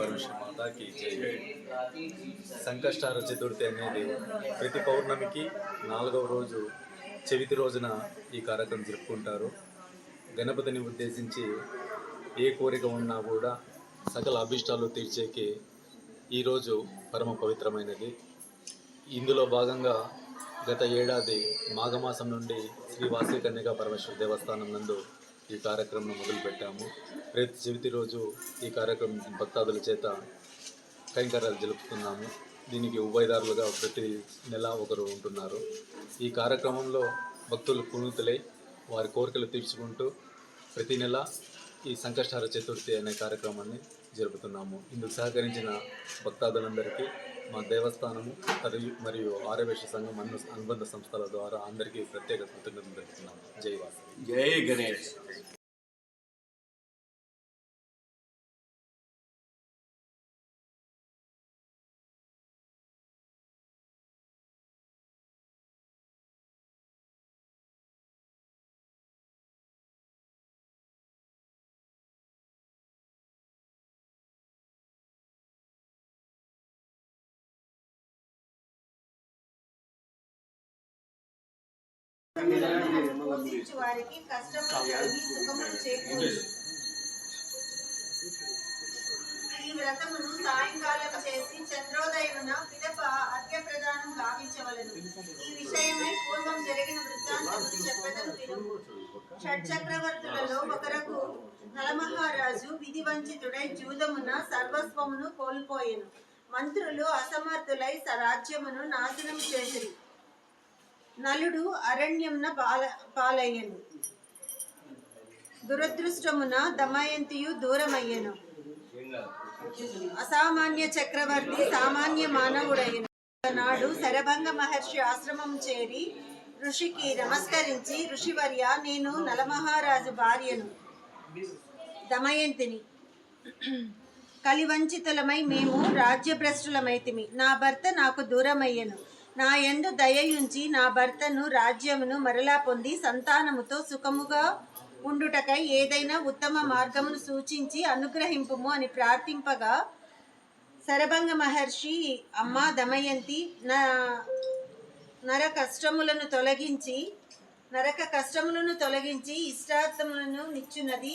పరమేశ్వర మాతాకి జై. సంకష్టార చతుర్థి అనేది ప్రతి పౌర్ణమికి నాలుగవ రోజు చవితి రోజున ఈ కార్యక్రమం జరుపుకుంటారు. గణపతిని ఉద్దేశించి ఏ కోరిక ఉన్నా కూడా సకల అభిష్టాలు తీర్చేకి ఈరోజు పరమ పవిత్రమైనది. ఇందులో భాగంగా గత ఏడాది మాఘమాసం నుండి శ్రీ వాసవి కన్యకా పరమేశ్వర దేవస్థానం నందు ఈ కార్యక్రమం మొదలుపెట్టాము. ప్రతి చవితి రోజు ఈ కార్యక్రమం భక్తాదుల చేత కైంకర్యాలు జరుపుతున్నాము. దీనికి ఉభయదారులుగా ప్రతి నెల ఒకరు ఉంటున్నారు. ఈ కార్యక్రమంలో భక్తులు పునీతులై వారి కోరికలు తీర్చుకుంటూ ప్రతి నెల ఈ సంకష్టార చతుర్థి అనే కార్యక్రమాన్ని జరుపుతున్నాము. ఇందుకు సహకరించిన భక్తాదులందరికీ మా దేవస్థానము మరియు ఆరవేశ సంఘం అను అనుబంధ సంస్థల ద్వారా అందరికీ ప్రత్యేక కృతజ్ఞతలు తెలుపుతున్నాము. జై వాసు జై గణేష్. పోషించు వారికి కలిగి చేకూరు ఈ వ్రతమును సాయంకాలం చేసి చంద్రోదయమున పిదప అర్ఘ్య ప్రదానం గావించవలను. ఈ విషయమై పూర్వం జరిగిన వృత్తాంతము చెప్పదను వినుము షట్చక్రవర్తులలో ఒకరకు నలమహారాజు విధి వంచితుడై జూదమున సర్వస్వమును కోల్పోయెను. మంత్రులు అసమర్థులై రాజ్యమును నాశనం చేసిరి. నలుడు అరణ్యమున పాల పాలయ్యను. దురదృష్టమున దమయంతియు దూరమయ్యను. అసామాన్య చక్రవర్తి సామాన్య మానవుడైన నాడు శరభంగ మహర్షి ఆశ్రమం చేరి ఋషికి నమస్కరించి ఋషివర్య నేను నలమహారాజు భార్యను దమయంతిని. కలివంచితులమై మేము రాజ్యభ్రష్టులమైతిమి. నా భర్త నాకు దూరమయ్యను. నా యందు దయయుంచి నా భర్తను రాజ్యమును మరలా పొంది సంతానముతో సుఖముగా ఉండుటకై ఏదైనా ఉత్తమ మార్గమును సూచించి అనుగ్రహింపుము అని ప్రార్థింపగా శరభంగ మహర్షి అమ్మా దమయంతి నా నర కష్టములను తొలగించి నరక కష్టములను తొలగించి ఇష్టార్థములను నిచ్చున్నది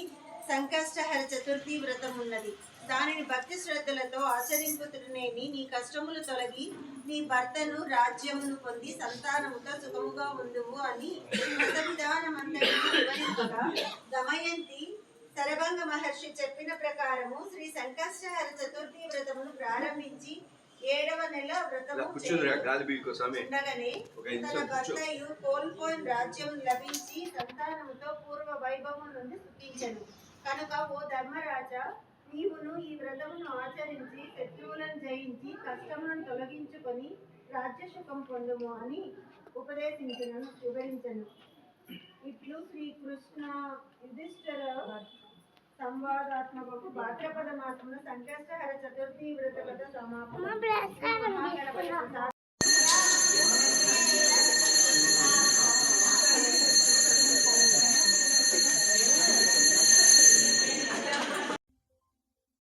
సంకష్టహర చతుర్థి వ్రతం ఉన్నది దానిని భక్తి శ్రద్ధలతో ఆచరింపుతునేని నీ కష్టములు తొలగి నీ భర్తను రాజ్యమును పొంది సంతానముతో సుఖముగా ఉండువు అని వివరించగా దమయంతి శరభంగ మహర్షి చెప్పిన ప్రకారము శ్రీ సంకష్టహర చతుర్థి వ్రతమును ప్రారంభించి ఏడవ నెల వ్రతము ఉండగానే తన. భర్తయు కోల్పోయిన రాజ్యం లభించి సంతానముతో పూర్వ వైభవం నుండి సుఖించను కనుక ఓ ధర్మరాజా నీవును ఈ వ్రతమును ఆచరించి శత్రువులను జయించి కష్టములను తొలగించుకొని రాజ్యసుఖం పొందుము అని ఉపదేశించను వివరించను. ఇట్లు శ్రీకృష్ణ యుధిష్ఠర సంవాదాత్మకకు భాద్రపద మాసంలో సంకష్టహర చతుర్థి వ్రత కథ సమాపన